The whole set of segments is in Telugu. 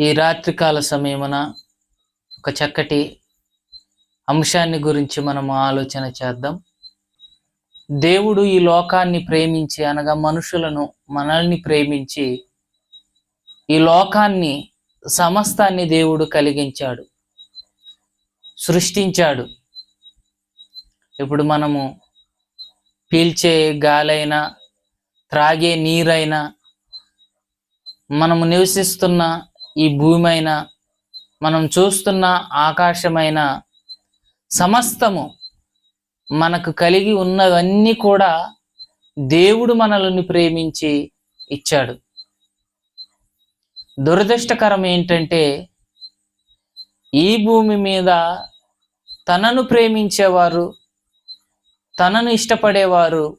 ఈ రాత్రికాల సమయమున ఒక చక్కటి అంశాన్ని గురించి మనము ఆలోచన చేద్దాం. దేవుడు ఈ లోకాన్ని ప్రేమించి అనగా మనుషులను మనల్ని ప్రేమించి ఈ లోకాన్ని సమస్తాన్ని దేవుడు కలిగించాడు సృష్టించాడు. ఇప్పుడు మనము పీల్చే గాలైనా త్రాగే నీరైనా మనము నివసిస్తున్న ఈ భూమి మనం చూస్తున్న ఆకాశమైన సమస్తము మనకు కలిగి ఉన్నవన్నీ కూడా దేవుడు మనల్ని ప్రేమించి ఇచ్చాడు. దురదృష్టకరం ఏంటంటే ఈ భూమి మీద తనను ప్రేమించేవారు తనను ఇష్టపడేవారు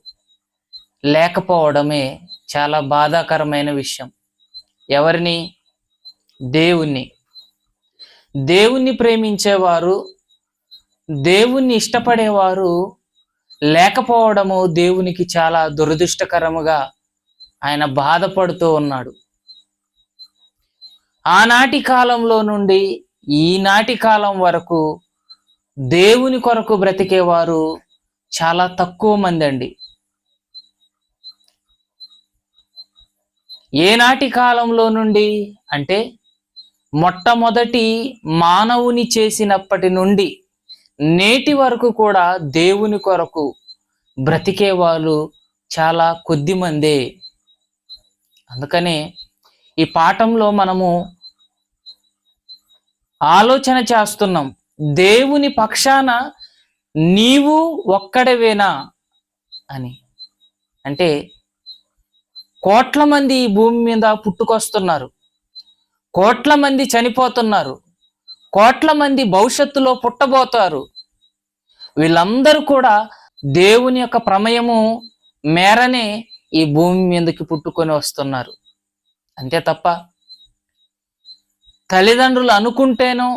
లేకపోవడమే చాలా బాధాకరమైన విషయం. ఎవరిని దేవుణ్ణి. దేవుణ్ణి ప్రేమించేవారు దేవుణ్ణి ఇష్టపడేవారు లేకపోవడము దేవునికి చాలా దురదృష్టకరముగా ఆయన బాధపడుతూ ఉన్నాడు. ఆనాటి కాలంలో నుండి ఈనాటి కాలం వరకు దేవుని కొరకు బ్రతికేవారు చాలా తక్కువ మంది అండి. ఏనాటి కాలంలో నుండి అంటే మొట్టమొదటి మానవుని చేసినప్పటి నుండి నేటి వరకు కూడా దేవుని కొరకు బ్రతికే వాళ్ళు చాలా కొద్ది మందే. అందుకనే ఈ పాఠంలో మనము ఆలోచన చేస్తున్నాం. దేవుని పక్షాన నీవు ఒక్కడవేనా అని. అంటే కోట్ల మంది ఈ భూమి మీద పుట్టుకొస్తున్నారు. కోట్ల మంది చనిపోతున్నారు. కోట్ల మంది భవిష్యత్తులో పుట్టబోతారు. వీళ్ళందరూ కూడా దేవుని యొక్క ప్రమేయము మేరనే ఈ భూమి మీదకి పుట్టుకొని వస్తున్నారు. అంతే తప్ప తల్లిదండ్రులు అనుకుంటేనో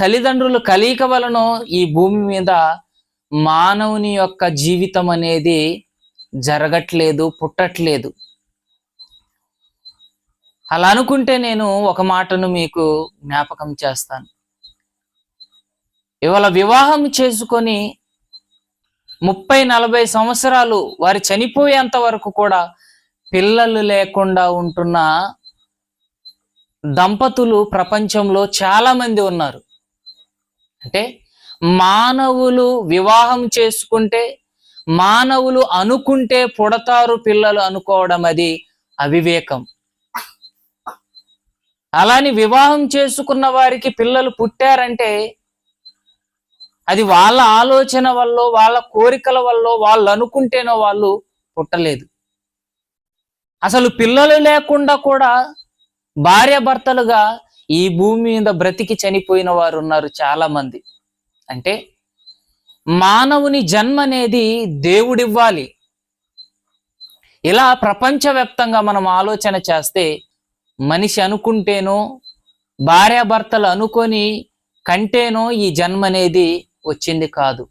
తల్లిదండ్రులు కలియక వలనో ఈ భూమి మీద మానవుని యొక్క జీవితం అనేది జరగట్లేదు పుట్టట్లేదు. అలా అనుకుంటే నేను ఒక మాటను మీకు జ్ఞాపకం చేస్తాను. ఇవాళ వివాహం చేసుకొని ముప్పై నలభై సంవత్సరాలు వారు చనిపోయేంత వరకు కూడా పిల్లలు లేకుండా ఉంటున్న దంపతులు ప్రపంచంలో చాలా మంది ఉన్నారు. అంటే మానవులు వివాహం చేసుకుంటే మానవులు అనుకుంటే పుడతారు పిల్లలు అనుకోవడం అది అవివేకం. అలాని వివాహం చేసుకున్న వారికి పిల్లలు పుట్టారంటే అది వాళ్ళ ఆలోచన వల్ల వాళ్ళ కోరికల వల్ల వాళ్ళు అనుకుంటేనో వాళ్ళు పుట్టలేదు. అసలు పిల్లలు లేకుండా కూడా భార్యాభర్తలుగా ఈ భూమి మీద బ్రతికి చనిపోయిన వారు ఉన్నారు చాలా మంది అంటే మానవుని జన్మ అనేది దేవుడివ్వాలి. ఇలా ప్రపంచవ్యాప్తంగా మనం ఆలోచన చేస్తే మనిషి అనుకుంటేనో భార్యాభర్తలు అనుకొని కంటేనో ఈ జన్మ అనేది వచ్చింది కాదు.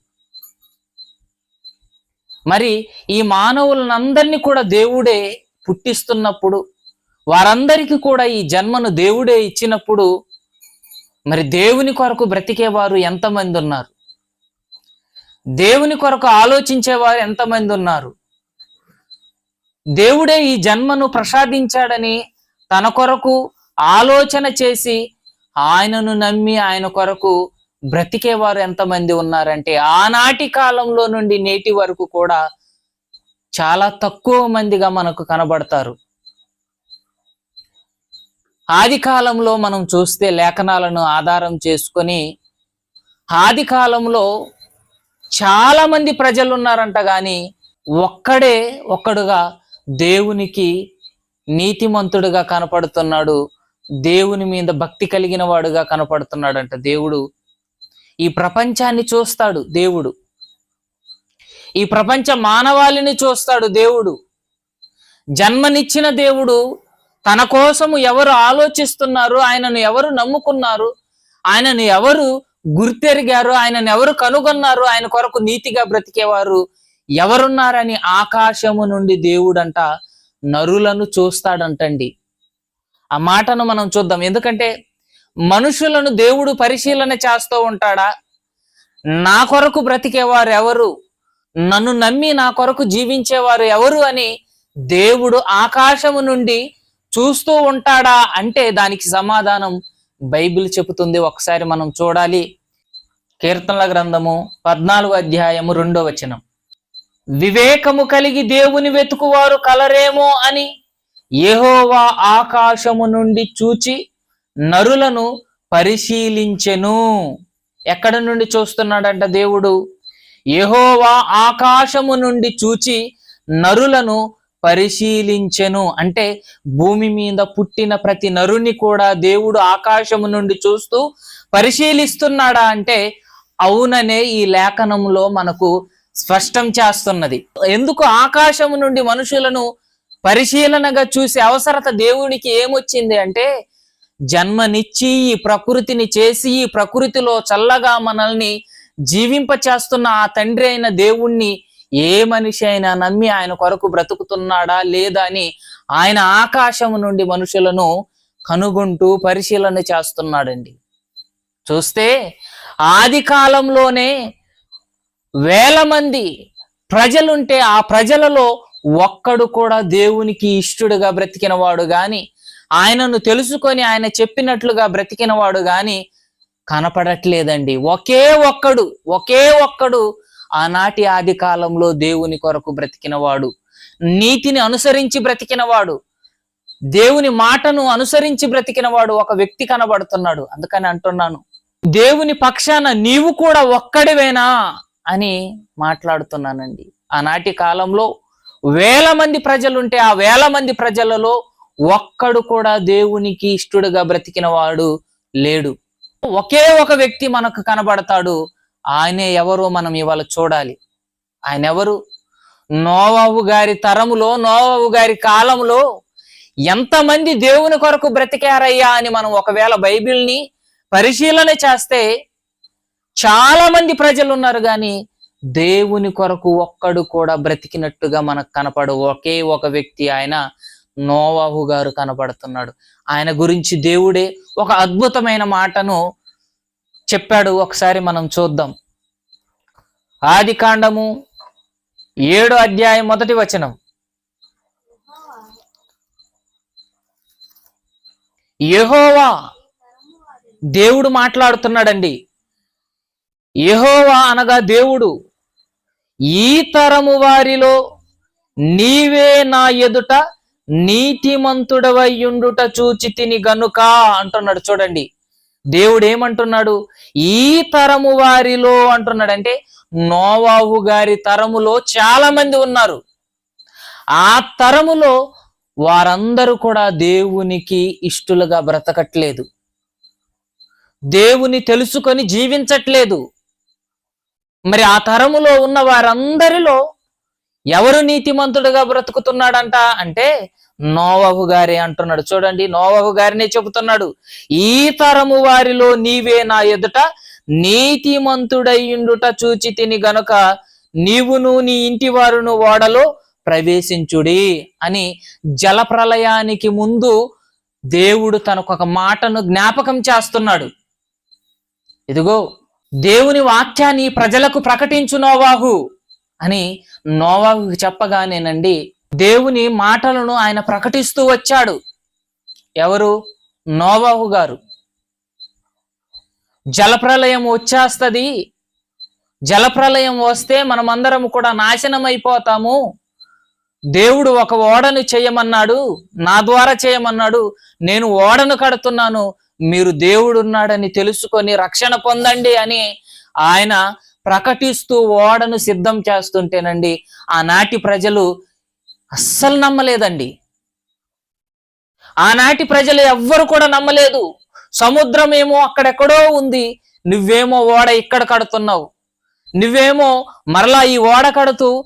మరి ఈ మానవులనందరినీ కూడా దేవుడే పుట్టిస్తున్నప్పుడు వారందరికీ కూడా ఈ జన్మను దేవుడే ఇచ్చినప్పుడు మరి దేవుని కొరకు బ్రతికేవారు ఎంతమంది ఉన్నారు? దేవుని కొరకు ఆలోచించేవారు ఎంతమంది ఉన్నారు? దేవుడే ఈ జన్మను ప్రసాదించాడని తన కొరకు ఆలోచన చేసి ఆయనను నమ్మి ఆయన కొరకు బ్రతికేవారు ఎంతమంది ఉన్నారంటే ఆనాటి కాలంలో నుండి నేటి వరకు కూడా చాలా తక్కువ మందిగా మనకు కనబడతారు. ఆది కాలంలో మనం చూస్తే లేఖనాలను ఆధారం చేసుకొని ఆది కాలంలో చాలా మంది ప్రజలు ఉన్నారంట కానీ ఒక్కడే ఒక్కడుగా దేవునికి నీతిమంతుడుగా కనపడుతున్నాడు. దేవుని మీద భక్తి కలిగిన వాడుగా కనపడుతున్నాడంట దేవుడు. ఈ ప్రపంచాన్ని చూస్తాడు దేవుడు. ఈ ప్రపంచ మానవాళిని చూస్తాడు దేవుడు. జన్మనిచ్చిన దేవుడు తన కోసము ఎవరు ఆలోచిస్తున్నారు? ఆయనను ఎవరు నమ్ముకున్నారు? ఆయనను ఎవరు గుర్తెరిగారు? ఆయనను ఎవరు కనుగొన్నారు? ఆయన కొరకు నీతిగా బ్రతికేవారు ఎవరున్నారని ఆకాశము నుండి దేవుడంట నరులను చూస్తాడంటండి. ఆ మాటను మనం చూద్దాం. ఎందుకంటే మనుషులను దేవుడు పరిశీలన చేస్తూ ఉంటాడా? నా కొరకు బ్రతికేవారు ఎవరు? నన్ను నమ్మి నా కొరకు జీవించేవారు ఎవరు అని దేవుడు ఆకాశము నుండి చూస్తూ ఉంటాడా అంటే దానికి సమాధానం బైబిల్ చెబుతుంది. ఒకసారి మనం చూడాలి. కీర్తనల గ్రంథము పద్నాలుగు అధ్యాయము రెండో వచనం. వివేకము కలిగి దేవుని వెతుకువారు కలరేమో అని యెహోవా ఆకాశము నుండి చూచి నరులను పరిశీలించెను. ఎక్కడ నుండి చూస్తున్నాడంట దేవుడు? యెహోవా ఆకాశము నుండి చూచి నరులను పరిశీలించెను. అంటే భూమి మీద పుట్టిన ప్రతి నరుని కూడా దేవుడు ఆకాశము నుండి చూస్తూ పరిశీలిస్తున్నాడా అంటే అవుననే ఈ లేఖనంలో మనకు స్పష్టం చేస్తున్నది. ఎందుకు ఆకాశము నుండి మనుషులను పరిశీలనగా చూసే అవసరత దేవునికి ఏమొచ్చింది అంటే జన్మనిచ్చి ఈ ప్రకృతిని చేసి ఈ ప్రకృతిలో చల్లగా మనల్ని జీవింప చేస్తున్న ఆ తండ్రి అయిన దేవుణ్ణి ఏ మనిషి అయినా నమ్మి ఆయన కొరకు బ్రతుకుతున్నాడా లేదా అని ఆయన ఆకాశము నుండి మనుషులను కనుగొంటూ పరిశీలన చేస్తున్నాడండి. చూస్తే ఆది కాలంలోనే వేల మంది ప్రజలుంటే ఆ ప్రజలలో ఒక్కడు కూడా దేవునికి ఇష్టడుగా బ్రతికినవాడు గాని ఆయనను తెలుసుకొని ఆయన చెప్పినట్లుగా బ్రతికిన వాడు గాని కనపడట్లేదండి. ఒకే ఒక్కడు ఒకే ఒక్కడు ఆనాటి ఆది కాలంలో దేవుని కొరకు బ్రతికినవాడు. నీతిని అనుసరించి బ్రతికినవాడు. దేవుని మాటను అనుసరించి బ్రతికినవాడు ఒక వ్యక్తి కనబడుతున్నాడు. అందుకని అంటున్నాను. దేవుని పక్షాన నీవు కూడా ఒక్కడివేనా? అని మాట్లాడుతున్నానండి. ఆనాటి కాలంలో వేల మంది ప్రజలుంటే ఆ వేల మంది ప్రజలలో ఒక్కడు కూడా దేవునికి ఇష్టడుగా బ్రతికిన వాడు లేడు. ఒకే ఒక వ్యక్తి మనకు కనబడతాడు. ఆయనే ఎవరో మనం ఇవాళ చూడాలి. ఆయన ఎవరు నోవాబు గారి తరములో నోవాబు గారి కాలంలో ఎంతమంది దేవుని కొరకు బ్రతికారయ్యా అని మనం ఒకవేళ బైబిల్ని పరిశీలన చేస్తే చాలా మంది ప్రజలు ఉన్నారు కానీ దేవుని కొరకు ఒక్కడు కూడా బ్రతికినట్టుగా మనకు కనపడు ఒకే ఒక వ్యక్తి ఆయన నోవాహు గారు కనపడుతున్నాడు. ఆయన గురించి దేవుడే ఒక అద్భుతమైన మాటను చెప్పాడు. ఒకసారి మనం చూద్దాం. ఆది కాండము ఏడు అధ్యాయం మొదటి వచనం. యహోవా దేవుడు మాట్లాడుతున్నాడండి. యహోవా అనగా దేవుడు. ఈ తరము వారిలో నీవే నా ఎదుట నీతిమంతుడవయ్యుండుట చూచి తిని గనుక అంటున్నాడు. చూడండి దేవుడు ఏమంటున్నాడు? ఈ తరము వారిలో అంటున్నాడు అంటే నోవాహు గారి తరములో చాలా మంది ఉన్నారు. ఆ తరములో వారందరూ కూడా దేవునికి ఇష్టలుగా బ్రతకట్లేదు. దేవుని తెలుసుకొని జీవించట్లేదు. మరి ఆ తరములో ఉన్న వారందరిలో ఎవరు నీతిమంతుడుగా బ్రతుకుతున్నాడంట? అంటే నోవహు గారే అంటున్నాడు. చూడండి నోవహు గారినే చెబుతున్నాడు. ఈ తరము వారిలో నీవే నా ఎదుట నీతిమంతుడయ్యుండుట చూచి తిని గనుక నీవును నీ ఇంటి వారును ఓడలో ప్రవేశించుడి అని జలప్రలయానికి ముందు దేవుడు తనకు ఒక మాటను జ్ఞాపకం చేస్తున్నాడు. ఇదిగో దేవుని వాక్యాన్ని ప్రజలకు ప్రకటించు నోవాహు అని నోవాహుకి చెప్పగానేనండి దేవుని మాటలను ఆయన ప్రకటిస్తూ వచ్చాడు. ఎవరు? నోవాహు గారు. జలప్రలయం వచ్చేస్తుంది. జలప్రలయం వస్తే మనమందరం కూడా నాశనం అయిపోతాము దేవుడు ఒక ఓడను చేయమన్నాడు నా ద్వారా చేయమన్నాడు నేను ఓడను కడుతున్నాను మీరు దేవుడు ఉన్నాడని తెలుసుకొని రక్షణ పొందండి అని ఆయన ప్రకటిస్తూ ఓడను సిద్ధం చేస్తుంటేనండి ఆనాటి ప్రజలు అస్సలు నమ్మలేదండి. ఆనాటి ప్రజలు ఎవ్వరు కూడా నమ్మలేదు. సముద్రం ఏమో అక్కడెక్కడో ఉంది. నువ్వేమో ఓడ ఇక్కడ కడుతున్నావు. నువ్వేమో మరలా ఈ ఓడ కడుతూ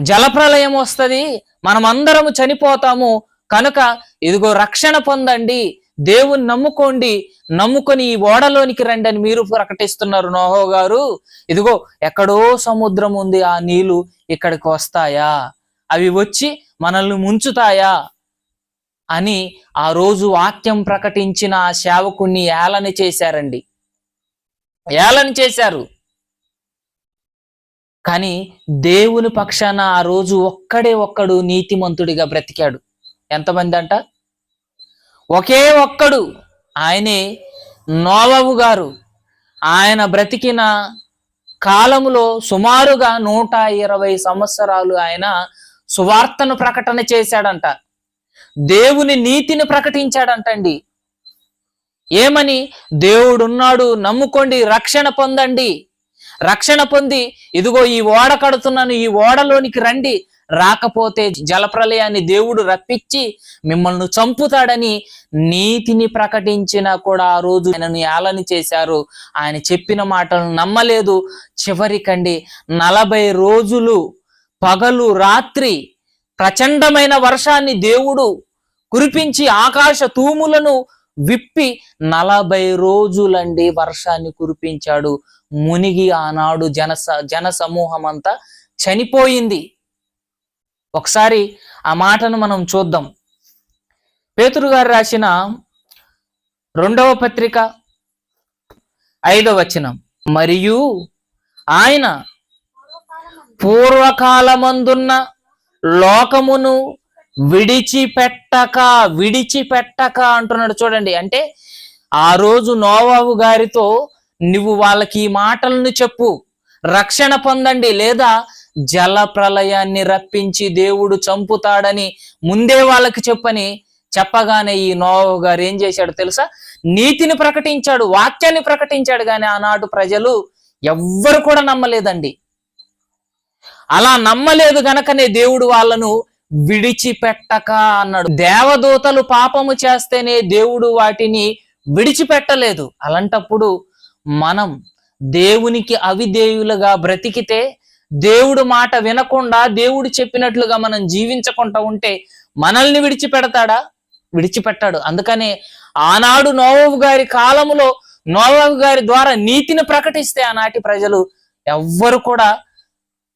జలప్రలయం వస్తుంది. మనమందరము చనిపోతాము. కనుక ఇదిగో రక్షణ పొందండి. దేవుని నమ్ముకోండి. నమ్ముకొని ఈ ఓడలోనికి రండి అని మీరు ప్రకటిస్తున్నారు నోహో గారు. ఇదిగో ఎక్కడో సముద్రం ఉంది ఆ నీళ్ళు ఇక్కడికి వస్తాయా? అవి వచ్చి మనల్ని ముంచుతాయా? అని ఆ రోజు వాక్యం ప్రకటించిన ఆ సేవకుణ్ణి ఏలని చేశారండి. ఏలన చేశారు. కానీ దేవుని పక్షాన ఆ రోజు ఒక్కడే ఒక్కడు నీతిమంతుడిగా బ్రతికాడు. ఎంతమంది అంట ఒకే ఒక్కడు ఆయనే నోవవు గారు. ఆయన బ్రతికిన కాలములో సుమారుగా నూట ఇరవై సంవత్సరాలు ఆయన సువార్తను ప్రకటన చేశాడంట. దేవుని నీతిని ప్రకటించాడంటండి. ఏమని? దేవుడున్నాడు నమ్ముకోండి రక్షణ పొందండి. రక్షణ పొంది ఇదిగో ఈ ఓడ కడుతున్నాను ఈ ఓడలోనికి రండి రాకపోతే జలప్రలయాన్ని దేవుడు రప్పించి మిమ్మల్ని చంపుతాడని నీతిని ప్రకటించిన కూడా ఆ రోజు ఆయనను ఏలని చేశారు. ఆయన చెప్పిన మాటలను నమ్మలేదు. చివరికండి నలభై రోజులు పగలు రాత్రి ప్రచండమైన వర్షాన్ని దేవుడు కురిపించి ఆకాశ తూములను విప్పి నలభై రోజులండి వర్షాన్ని కురిపించాడు. మునిగి ఆనాడు జన జన సమూహం అంతా చనిపోయింది. ఒకసారి ఆ మాటను మనం చూద్దాం. పేతురు గారు రాసిన రెండవ పత్రిక ఐదవ వచనం. మరియు ఆయన పూర్వకాలమందున్న లోకమును విడిచిపెట్టక విడిచిపెట్టక అంటున్నాడు చూడండి. అంటే ఆ రోజు నోవావు గారితో నువ్వు వాళ్ళకి ఈ మాటలను చెప్పు రక్షణ పొందండి. లేదా జల ప్రళయాన్ని రప్పించి దేవుడు చంపుతాడని ముందే వాళ్ళకి చెప్పని చెప్పగానే ఈ నోవు గారు ఏం చేశాడు తెలుసా? నీతిని ప్రకటించాడు వాక్యాన్ని ప్రకటించాడు కానీ ఆనాడు ప్రజలు ఎవ్వరు కూడా నమ్మలేదండి. అలా నమ్మలేదు గనకనే దేవుడు వాళ్ళను విడిచిపెట్టక అన్నాడు. దేవదూతలు పాపము చేస్తేనే దేవుడు వాటిని విడిచిపెట్టలేదు. అలాంటప్పుడు మనం దేవునికి అవిధేయులుగా బ్రతికితే దేవుడు మాట వినకుండా దేవుడు చెప్పినట్లుగా మనం జీవించకుండా ఉంటే మనల్ని విడిచిపెడతాడా? విడిచిపెట్టాడు. అందుకనే ఆనాడు నోవవు గారి కాలములో నోవవు గారి ద్వారా నీతిని ప్రకటిస్తే ఆనాటి ప్రజలు ఎవ్వరు కూడా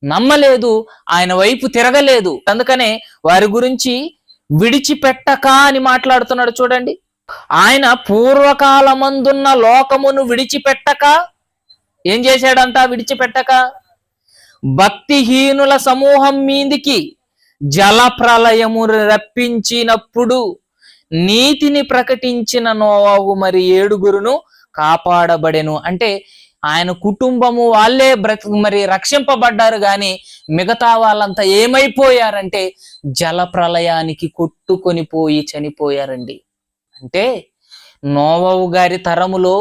నమ్మలేదు ఆయన వైపు తిరగలేదు. అందుకనే వారి గురించి విడిచిపెట్టక అని మాట్లాడుతున్నాడు చూడండి. ఆయన పూర్వకాలమందున్న లోకమును విడిచిపెట్టక ఏం చేశాడంట? విడిచిపెట్టక భక్తిహీనుల సమూహం మీదికి జల ప్రళయము రప్పించినప్పుడు నీతిని ప్రకటించిన నోవాగు మరి ఏడుగురును కాపాడబడెను. అంటే ఆయన కుటుంబము వాళ్ళే బ్రతి మరి రక్షింపబడ్డారు కానీ మిగతా వాళ్ళంతా ఏమైపోయారంటే జల ప్రళయానికి కొట్టుకొని పోయి చనిపోయారండి. అంటే నోవవు గారి తరములో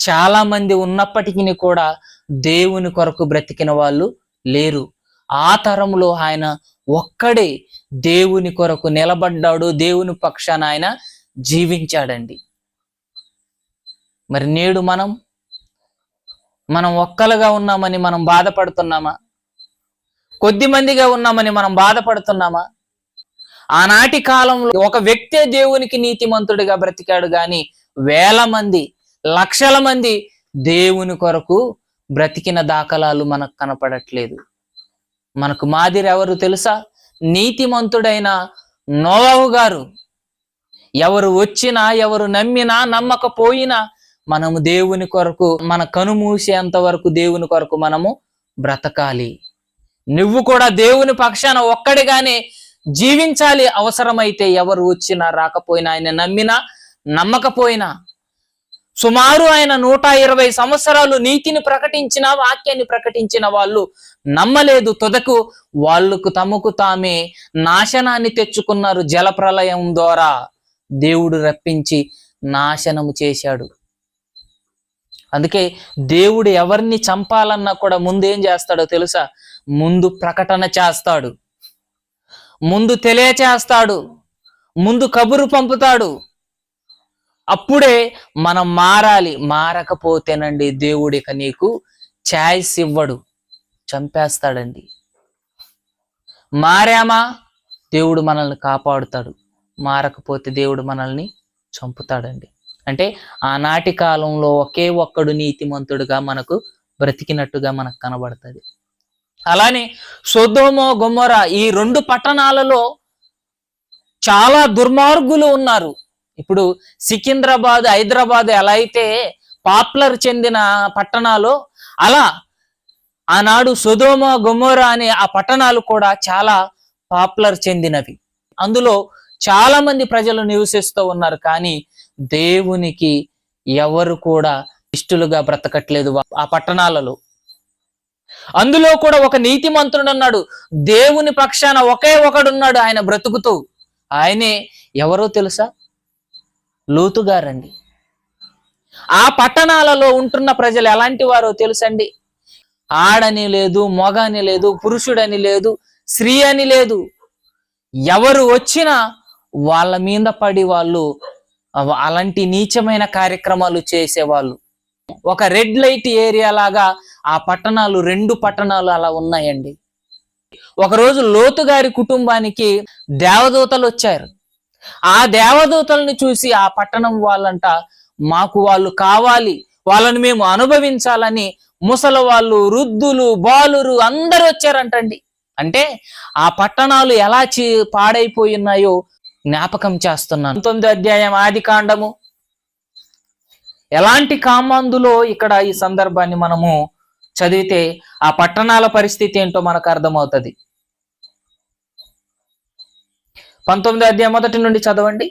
చాలా మంది ఉన్నప్పటికీ కూడా దేవుని కొరకు బ్రతికిన వాళ్ళు లేరు. ఆ తరములో ఆయన ఒక్కడే దేవుని కొరకు నిలబడ్డాడు. దేవుని పక్షాన ఆయన జీవించాడండి. మరి నేడు మనం మనం ఒక్కలుగా ఉన్నామని మనం బాధపడుతున్నామా? కొద్ది మందిగా ఉన్నామని మనం బాధపడుతున్నామా? ఆనాటి కాలంలో ఒక వ్యక్తే దేవునికి నీతిమంతుడిగా బ్రతికాడు గాని వేల మంది లక్షల మంది దేవుని కొరకు బ్రతికిన దాఖలాలు మనకు కనపడట్లేదు. మనకు మాదిరి ఎవరు తెలుసా? నీతిమంతుడైన నోవహు గారు. ఎవరు వచ్చినా ఎవరు నమ్మినా నమ్మకపోయినా మనము దేవుని కొరకు మన కనుమూసేంత వరకు దేవుని కొరకు మనము బ్రతకాలి. నువ్వు కూడా దేవుని పక్షాన ఒక్కడిగానే జీవించాలి. అవసరమైతే ఎవరు వచ్చినా రాకపోయినా ఆయన నమ్మినా నమ్మకపోయినా సుమారు ఆయన నూట ఇరవై సంవత్సరాలు నీతిని ప్రకటించిన వాక్యాన్ని ప్రకటించిన వాళ్ళు నమ్మలేదు. తుదకు వాళ్ళకు తమకు తామే నాశనాన్ని తెచ్చుకున్నారు జలప్రలయం ద్వారా. దేవుడు రప్పించి నాశనము చేశాడు. అందుకే దేవుడు ఎవరిని చంపాలన్నా కూడా ముందేం చేస్తాడో తెలుసా? ముందు ప్రకటన చేస్తాడు. ముందు తెలియచేస్తాడు. ముందు కబురు పంపుతాడు. అప్పుడే మనం మారాలి. మారకపోతేనండి దేవుడు ఇక నీకు ఛాయిస్ ఇవ్వడు. చంపేస్తాడండి. మారామా? దేవుడు మనల్ని కాపాడుతాడు. మారకపోతే దేవుడు మనల్ని చంపుతాడండి. అంటే ఆనాటి కాలంలో ఒకే ఒక్కడు నీతిమంతుడుగా మనకు బ్రతికినట్టుగా మనకు కనబడుతుంది. అలానే సొదోమో గొమ్మర ఈ రెండు పట్టణాలలో చాలా దుర్మార్గులు ఉన్నారు. ఇప్పుడు సికింద్రాబాద్ హైదరాబాద్ ఎలా అయితే పాపులర్ చెందిన పట్టణాలు అలా ఆనాడు సుధోమ గుమోరా అనే ఆ పట్టణాలు కూడా చాలా పాపులర్ చెందినవి. అందులో చాలా మంది ప్రజలు నివసిస్తూ ఉన్నారు కానీ దేవునికి ఎవరు కూడా ఇష్టలుగా బ్రతకట్లేదు ఆ పట్టణాలలో. అందులో కూడా ఒక నీతిమంతుడు ఉన్నాడు. దేవుని పక్షాన ఒకే ఒకడున్నాడు ఆయన బ్రతుకుతూ. ఆయనే ఎవరో తెలుసా? లోతు గారండి. ఆ పట్టణాలలో ఉంటున్న ప్రజలు ఎలాంటి వారో తెలుసండి? ఆడని లేదు మొగ అని లేదు పురుషుడని లేదు స్త్రీ అని లేదు. ఎవరు వచ్చినా వాళ్ళ మీద పడి వాళ్ళు అలాంటి నీచమైన కార్యక్రమాలు చేసేవాళ్ళు. ఒక రెడ్ లైట్ ఏరియా లాగా ఆ పట్టణాలు రెండు పట్టణాలు అలా ఉన్నాయండి. ఒకరోజు లోతు గారి కుటుంబానికి దేవదూతలు వచ్చారు. ఆ దేవదూతల్ని చూసి ఆ పట్టణం వాళ్ళంట మాకు వాళ్ళు కావాలి వాళ్ళని మేము అనుభవించాలని ముసలి వాళ్ళు వృద్ధులు బాలురు అందరూ వచ్చారంటండి. అంటే ఆ పట్టణాలు ఎలా చీ పాడైపోయి ఉన్నాయో జ్ఞాపకం చేస్తున్నాను. పంతొమ్మిది అధ్యాయం ఆది కాండము. ఎలాంటి కామాందులో ఇక్కడ ఈ సందర్భాన్ని మనము చదివితే ఆ పట్టణాల పరిస్థితి ఏంటో మనకు అర్థమవుతుంది. పంతొమ్మిది అధ్యాయం మొదటి నుండి చదవండి.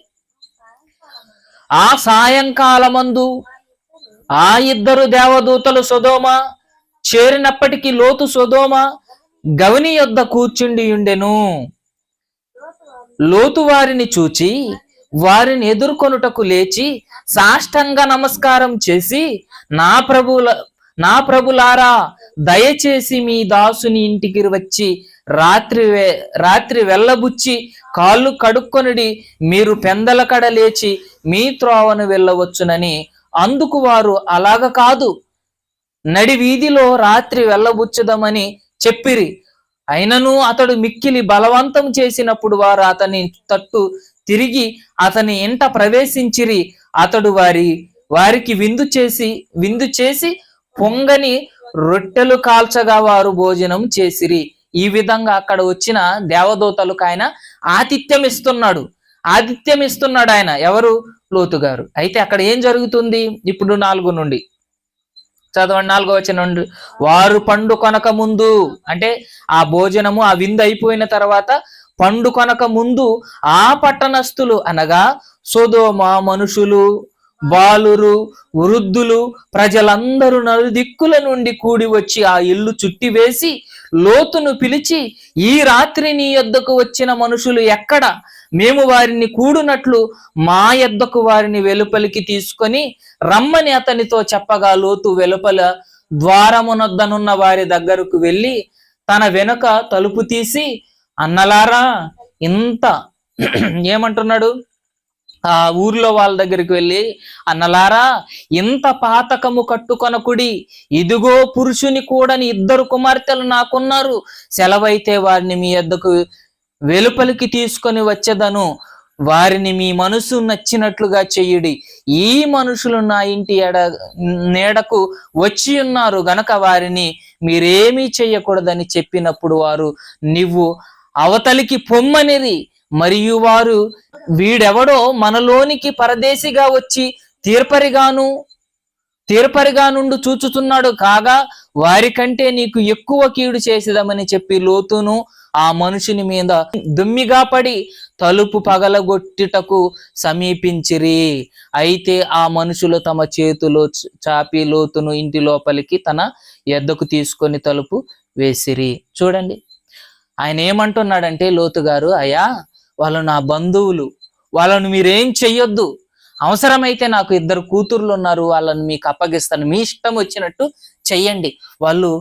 ఆ సాయంకాలమందు ఆ ఇద్దరు దేవదూతలు సుధోమ చేరినప్పటికీ లోతు సుధోమ గవని యొద్ద కూర్చుండి ఉండెను. లోతు వారిని చూచి వారిని ఎదుర్కొనుటకు లేచి సాష్టంగా నమస్కారం చేసి నా ప్రభుల నా ప్రభులారా దయచేసి మీ దాసుని ఇంటికి వచ్చి రాత్రి వే- రాత్రి వెళ్ళబుచ్చి కాళ్ళు కడుక్కొనిడి మీరు పెందల కడ లేచి మీ త్రోవను వెళ్ళవచ్చునని. అందుకు వారు అలాగ కాదు నడి వీధిలో రాత్రి వెళ్ళబుచ్చుదామని చెప్పిరి. అయినను అతడు మిక్కిలి బలవంతం చేసినప్పుడు వారు అతని తట్టు తిరిగి అతని ఇంట ప్రవేశించిరి. అతడు వారి వారికి విందు చేసి విందు చేసి పొంగని రొట్టెలు కాల్చగా వారు భోజనం చేసిరి. ఈ విధంగా అక్కడ వచ్చిన దేవదూతలకు ఆయన ఆతిథ్యం ఇస్తున్నాడు. ఆతిథ్యం ఇస్తున్నాడు ఆయన. ఎవరు? లోతు గారు. అయితే అక్కడ ఏం జరుగుతుంది? ఇప్పుడు నాలుగు నుండి. చదవండి నాలుగో వచ్చిన నుండి. వారు పండు కొనక ముందు. అంటే ఆ భోజనము ఆ విందు అయిపోయిన తర్వాత పండు కొనక ముందు ఆ పట్టణస్థులు అనగా సోదోమ మనుషులు బాలురు వృద్ధులు ప్రజలందరూ నలుదిక్కుల నుండి కూడి వచ్చి ఆ ఇల్లు చుట్టి వేసి లోతును పిలిచి ఈ రాత్రి నీ యొద్దకు వచ్చిన మనుషులు ఎక్కడ? మేము వారిని కూడునట్లు మా యొద్దకు వారిని వెలుపలికి తీసుకొని రమ్మని అతనితో చెప్పగా లోతు వెలుపల ద్వారమునొద్దనున్న వారి దగ్గరకు వెళ్ళి తన వెనుక తలుపు తీసి అన్నలారా ఇంత ఏమంటున్నాడు? ఆ ఊర్లో వాళ్ళ దగ్గరికి వెళ్ళి అన్నలారా ఇంత పాతకము కట్టుకొనకుడి ఇదిగో పురుషుని కూడని ఇద్దరు కుమార్తెలు నాకున్నారు. సెలవైతే వారిని మీ యొద్దకు వెలుపలికి తీసుకొని వచ్చేదను. వారిని మీ మనసు నచ్చినట్లుగా చెయ్యుడి ఈ మనుషులు నా ఇంటి ఎడ నీడకు వచ్చి ఉన్నారు. గనక వారిని మీరేమీ చెయ్యకూడదని చెప్పినప్పుడు వారు నీవు అవతలికి పొమ్మనిరి. మరియు వారు వీడెవడో మనలోనికి పరదేశిగా వచ్చి తీర్పరిగాను తీర్పరిగా నుండి చూచుతున్నాడు. కాగా వారికంటే నీకు ఎక్కువ కీడు చేసేదమని చెప్పి లోతును ఆ మనుషుని మీద దుమ్మిగా పడి తలుపు పగలగొట్టుటకు సమీపించిరి. అయితే ఆ మనుషులు తమ చేతిలో చాపి లోతును ఇంటి లోపలికి తన ఎద్దకు తీసుకొని తలుపు వేసిరి. చూడండి. ఆయన ఏమంటున్నాడంటే లోతు గారు అయ్యా వాళ్ళు నా బంధువులు. వాళ్ళను మీరేం చెయ్యొద్దు. అవసరమైతే నాకు ఇద్దరు కూతుర్లు ఉన్నారు వాళ్ళని మీకు అప్పగిస్తాను మీ ఇష్టం వచ్చినట్టు చెయ్యండి. వాళ్ళు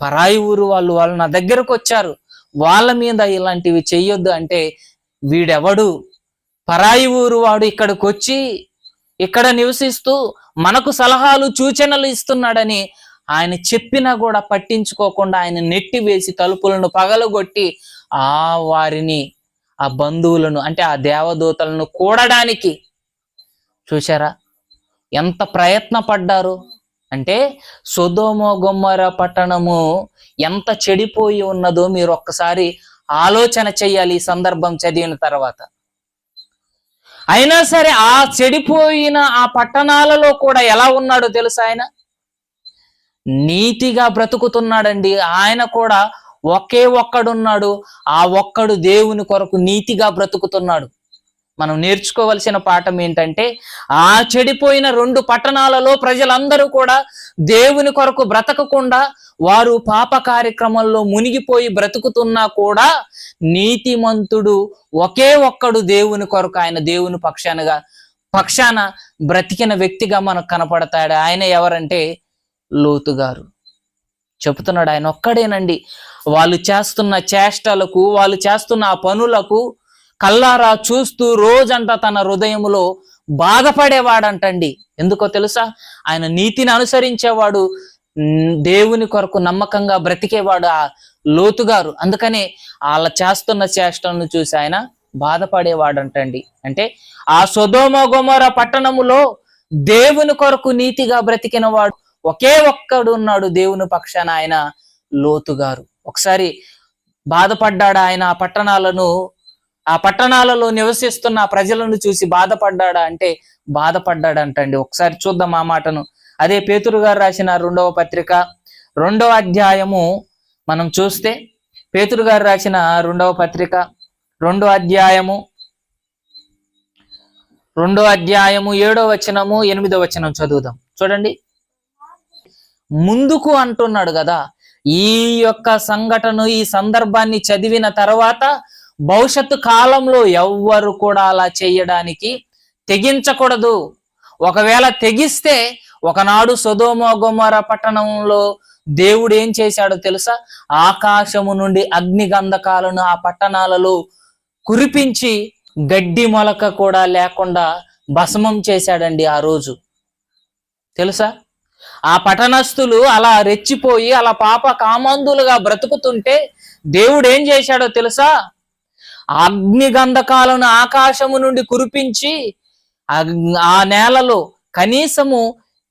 పరాయి ఊరు వాళ్ళు వాళ్ళు నా దగ్గరకు వచ్చారు. వాళ్ళ మీద ఇలాంటివి చెయ్యొద్దు అంటే వీడెవడు? పరాయి ఊరు వాడు ఇక్కడికి వచ్చి ఇక్కడ నివసిస్తూ మనకు సలహాలు సూచనలు ఇస్తున్నాడని ఆయన చెప్పినా కూడా పట్టించుకోకుండా ఆయన నెట్టి వేసి తలుపులను పగలగొట్టి ఆ వారిని ఆ బంధువులను అంటే ఆ దేవదూతలను కూడడానికి చూసారా ఎంత ప్రయత్న పడ్డారు అంటే సుధోమో గొమ్మర పట్టణము ఎంత చెడిపోయి ఉన్నదో మీరు ఒక్కసారి ఆలోచన చెయ్యాలి ఈ సందర్భం చదివిన తర్వాత. అయినా సరే ఆ చెడిపోయిన ఆ పట్టణాలలో కూడా ఎలా ఉన్నాడో తెలుసా ఆయన? నీతిగా బ్రతుకుతున్నాడండి. ఆయన కూడా ఒకే ఒక్కడున్నాడు. ఆ ఒక్కడు దేవుని కొరకు నీతిగా బ్రతుకుతున్నాడు. మనం నేర్చుకోవలసిన పాఠం ఏంటంటే ఆ చెడిపోయిన రెండు పట్టణాలలో ప్రజలందరూ కూడా దేవుని కొరకు బ్రతకకుండా వారు పాప కార్యక్రమంలో మునిగిపోయి బ్రతుకుతున్నా కూడా నీతిమంతుడు ఒకే ఒక్కడు దేవుని కొరకు ఆయన దేవుని పక్షానగా పక్షాన బ్రతికిన వ్యక్తిగా మనకు కనపడతాడు. ఆయన ఎవరంటే లోతు గారు ఆయన ఒక్కడేనండి. వాళ్ళు చేస్తున్న చేష్టలకు వాళ్ళు చేస్తున్న ఆ పనులకు కల్లారా చూస్తూ రోజంతా తన హృదయములో బాధపడేవాడంటండి. ఎందుకో తెలుసా? ఆయన నీతిని అనుసరించేవాడు దేవుని కొరకు నమ్మకంగా బ్రతికేవాడు ఆ లోతుగారు. అందుకనే వాళ్ళ చేస్తున్న చేష్టలను చూసి ఆయన బాధపడేవాడంటండి. అంటే ఆ సుధోమ గొమొర పట్టణములో దేవుని కొరకు నీతిగా బ్రతికిన వాడు ఒకే ఒక్కడు ఉన్నాడు దేవుని పక్షాన ఆయన లోతుగారు. ఒకసారి బాధపడ్డాడు ఆయన ఆ పట్టణాలను ఆ పట్టణాలలో నివసిస్తున్న ప్రజలను చూసి బాధపడ్డాడా అంటే బాధపడ్డాడంటండి. ఒకసారి చూద్దాం ఆ మాటను. అదే పేతురు గారు రాసిన రెండవ పత్రిక రెండవ అధ్యాయము మనం చూస్తే పేతురు గారు రాసిన రెండవ పత్రిక రెండో అధ్యాయము రెండో అధ్యాయము ఏడో వచనము ఎనిమిదో వచనం చదువుదాం. చూడండి. ముందుకు అంటున్నాడు కదా ఈ యొక్క సంఘటన ఈ సందర్భాన్ని చదివిన తర్వాత భవిష్యత్తు కాలంలో ఎవ్వరు కూడా అలా చేయడానికి తెగించకూడదు. ఒకవేళ తెగిస్తే ఒకనాడు సొదోమ గొమర పట్టణంలో దేవుడు ఏం చేశాడో తెలుసా? ఆకాశము నుండి అగ్ని గంధకాలను ఆ పట్టణాలలో కురిపించి గడ్డి మొలక కూడా లేకుండా భస్మం చేశాడండి ఆ రోజు. తెలుసా? ఆ పట్టణస్థులు అలా రెచ్చిపోయి అలా పాప కామందులుగా బ్రతుకుతుంటే దేవుడు ఏం చేశాడో తెలుసా? అగ్ని గంధకాలను ఆకాశము నుండి కురిపించి ఆ నేలలో కనీసము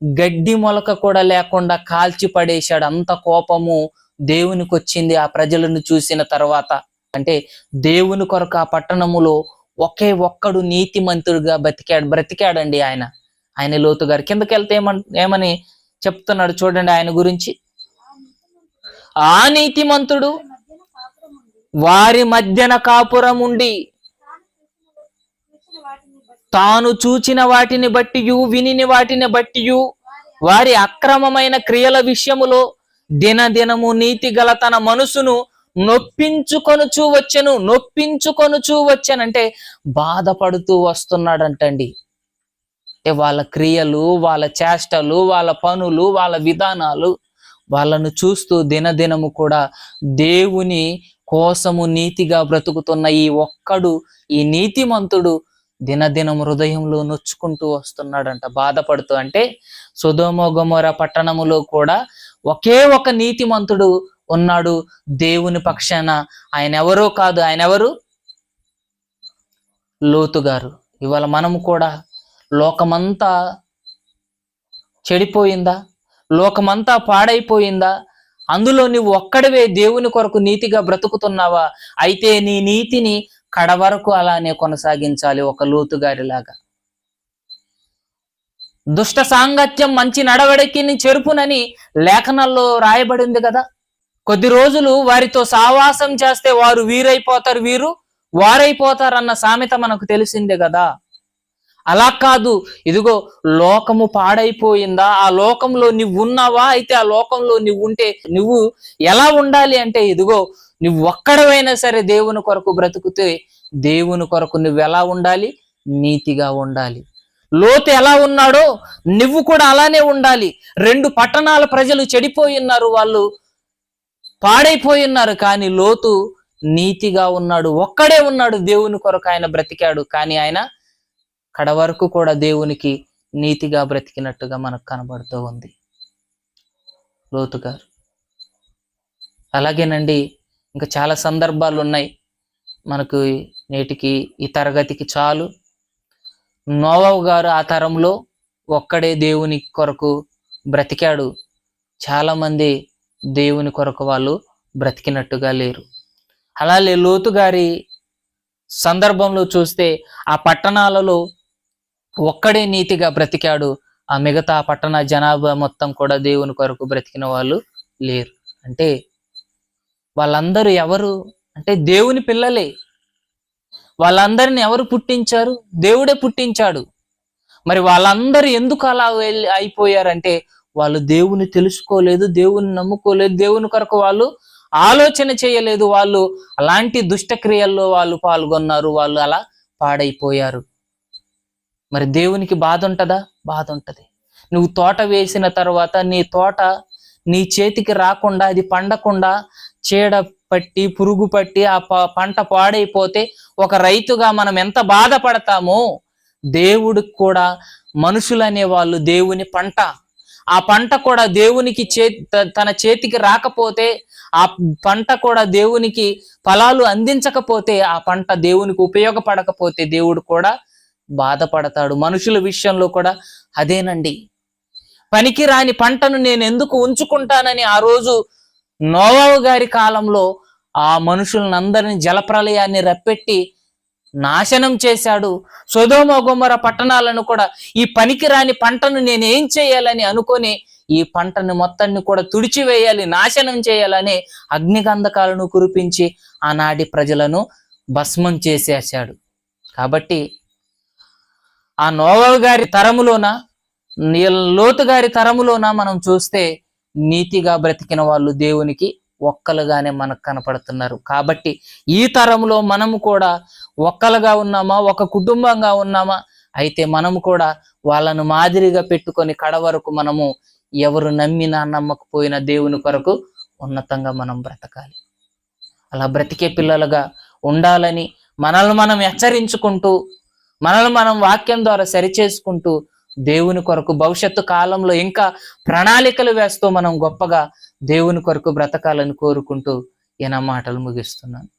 గడ్డి మొలక కూడా లేకుండా కాల్చి పడేశాడు అంత కోపము దేవునికి వచ్చింది ఆ ప్రజలను చూసిన తర్వాత. అంటే దేవుని కొరకు ఆ పట్టణములో ఒకే ఒక్కడు నీతిమంతుడుగా బతికాడు బ్రతికాడండి ఆయన. ఆయన లోతు గారు కిందకి వెళ్తే ఏమని చెప్తున్నాడు చూడండి ఆయన గురించి. ఆ నీతిమంతుడు వారి మధ్యన కాపురం ఉండి తాను చూచిన వాటిని బట్టి వినిని వాటిని బట్టి వారి అక్రమమైన క్రియల విషయములో దినదినము నీతి గల తన మనసును నొప్పించుకొనుచూ వచ్చెను నొప్పించుకొనుచూ వచ్చానంటే బాధపడుతూ వస్తున్నాడంటండి. అంటే వాళ్ళ క్రియలు వాళ్ళ చేష్టలు వాళ్ళ పనులు వాళ్ళ విధానాలు వాళ్ళను చూస్తూ దినదినము కూడా దేవుని కోసము నీతిగా బ్రతుకుతున్న ఈ ఒక్కడు ఈ నీతిమంతుడు దినదినం హృదయంలో నొచ్చుకుంటూ వస్తున్నాడంట బాధపడుతూ. అంటే సుధోమోగమోర పట్టణములో కూడా ఒకే ఒక నీతిమంతుడు ఉన్నాడు దేవుని పక్షాన. ఆయన ఎవరో కాదు ఆయన ఎవరు? లోతు గారు. ఇవాళ మనము కూడా లోకమంతా చెడిపోయిందా? లోకమంతా పాడైపోయిందా? అందులో నువ్వు ఒక్కడవే దేవుని కొరకు నీతిగా బ్రతుకుతున్నావా? అయితే నీ నీతిని కడ వరకు అలానే కొనసాగించాలి ఒక లోతుగారిలాగా దుష్ట సాంగత్యం మంచి నడవడికిని చెరుపునని లేఖనాల్లో రాయబడింది కదా. కొద్ది రోజులు వారితో సావాసం చేస్తే వారు వీరైపోతారు వీరు వారైపోతారన్న సామెత మనకు తెలిసిందే కదా. అలా కాదు. ఇదిగో లోకము పాడైపోయిందా? ఆ లోకంలో నువ్వు ఉన్నావా అయితే ఆ లోకంలో నువ్వు ఉంటే నువ్వు ఎలా ఉండాలి అంటే ఇదిగో నువ్వు ఒక్కడవైనా సరే దేవుని కొరకు బ్రతుకుతే దేవుని కొరకు నువ్వు ఎలా ఉండాలి? నీతిగా ఉండాలి. లోతు ఎలా ఉన్నాడో నువ్వు కూడా అలానే ఉండాలి. రెండు పట్టణాల ప్రజలు చెడిపోయి ఉన్నారు వాళ్ళు పాడైపోయి ఉన్నారు కానీ లోతు నీతిగా ఉన్నాడు. ఒక్కడే ఉన్నాడు దేవుని కొరకు ఆయన బ్రతికాడు. కానీ ఆయన కడ వరకు కూడా దేవునికి నీతిగా బ్రతికినట్టుగా మనకు కనబడుతూ ఉంది. లోతు గారు. అలాగేనండి ఇంకా చాలా సందర్భాలు ఉన్నాయి. మనకు నేటికి ఈ తరగతికి చాలు. నోవవ్ గారు ఆ తరంలో ఒక్కడే దేవుని కొరకు బ్రతికాడు. చాలామంది దేవుని కొరకు వాళ్ళు బ్రతికినట్టుగా లేరు. అలాగే లోతు గారి సందర్భంలో చూస్తే ఆ పట్టణాలలో ఒక్కడే నీతిగా బ్రతికాడు. ఆ మిగతా పట్టణ జనాభా మొత్తం కూడా దేవుని కొరకు బ్రతికిన వాళ్ళు లేరు. అంటే వాళ్ళందరూ ఎవరు? అంటే దేవుని పిల్లలే. వాళ్ళందరిని ఎవరు పుట్టించారు? దేవుడే పుట్టించాడు. మరి వాళ్ళందరూ ఎందుకు అలా వెళ్ళి అయిపోయారంటే వాళ్ళు దేవుని తెలుసుకోలేదు దేవుని నమ్ముకోలేదు దేవుని కొరకు వాళ్ళు ఆలోచన చేయలేదు. వాళ్ళు అలాంటి దుష్టక్రియల్లో వాళ్ళు పాల్గొన్నారు. వాళ్ళు అలా పాడైపోయారు. మరి దేవునికి బాధ ఉంటదా? బాధ ఉంటది. నువ్వు తోట వేసిన తర్వాత నీ తోట నీ చేతికి రాకుండా అది పండకుండా చీడ పట్టి పురుగు పట్టి ఆ పంట పాడైపోతే ఒక రైతుగా మనం ఎంత బాధపడతామో దేవుడికి కూడా మనుషులు అనే వాళ్ళు దేవుని పంట. ఆ పంట కూడా దేవునికి చే త- తన చేతికి రాకపోతే ఆ పంట కూడా దేవునికి ఫలాలు అందించకపోతే ఆ పంట దేవునికి ఉపయోగపడకపోతే దేవుడు కూడా బాధపడతాడు. మనుషుల విషయంలో కూడా అదేనండి. పనికి రాని పంటను నేను ఎందుకు ఉంచుకుంటానని ఆ రోజు నోవావు గారి కాలంలో ఆ మనుషులందరినీ జలప్రలయాన్ని రప్పెట్టి నాశనం చేశాడు. సొదోమ పట్టణాలను కూడా ఈ పనికిరాని పంటను నేను ఏం చేయాలని అనుకొని ఈ పంటను మొత్తాన్ని కూడా తుడిచివేయాలి నాశనం చేయాలని అగ్నిగంధకాలను కురిపించి ఆనాటి ప్రజలను భస్మం చేసేసాడు కాబట్టి ఆ నోవల్ గారి తరములోన లోతు గారి తరములోన మనం చూస్తే నీతిగా బ్రతికిన వాళ్ళు దేవునికి ఒక్కలుగానే మనకు కనపడుతున్నారు. కాబట్టి ఈ తరంలో మనము కూడా ఒక్కలుగా ఉన్నామా ఒక కుటుంబంగా ఉన్నామా అయితే మనము కూడా వాళ్ళను మాదిరిగా పెట్టుకొని కడ వరకు మనము ఎవరు నమ్మినా నమ్మకపోయిన దేవుని కొరకు ఉన్నతంగా మనం బ్రతకాలి. అలా బ్రతికే పిల్లలుగా ఉండాలని మనల్ని మనం హెచ్చరించుకుంటూ మనల్ని మనం వాక్యం ద్వారా సరిచేసుకుంటూ దేవుని కొరకు భవిష్యత్తు కాలంలో ఇంకా ప్రణాళికలు వేస్తూ మనం గొప్పగా దేవుని కొరకు బ్రతకాలని కోరుకుంటూ ఈయన మాటలు ముగిస్తున్నాను.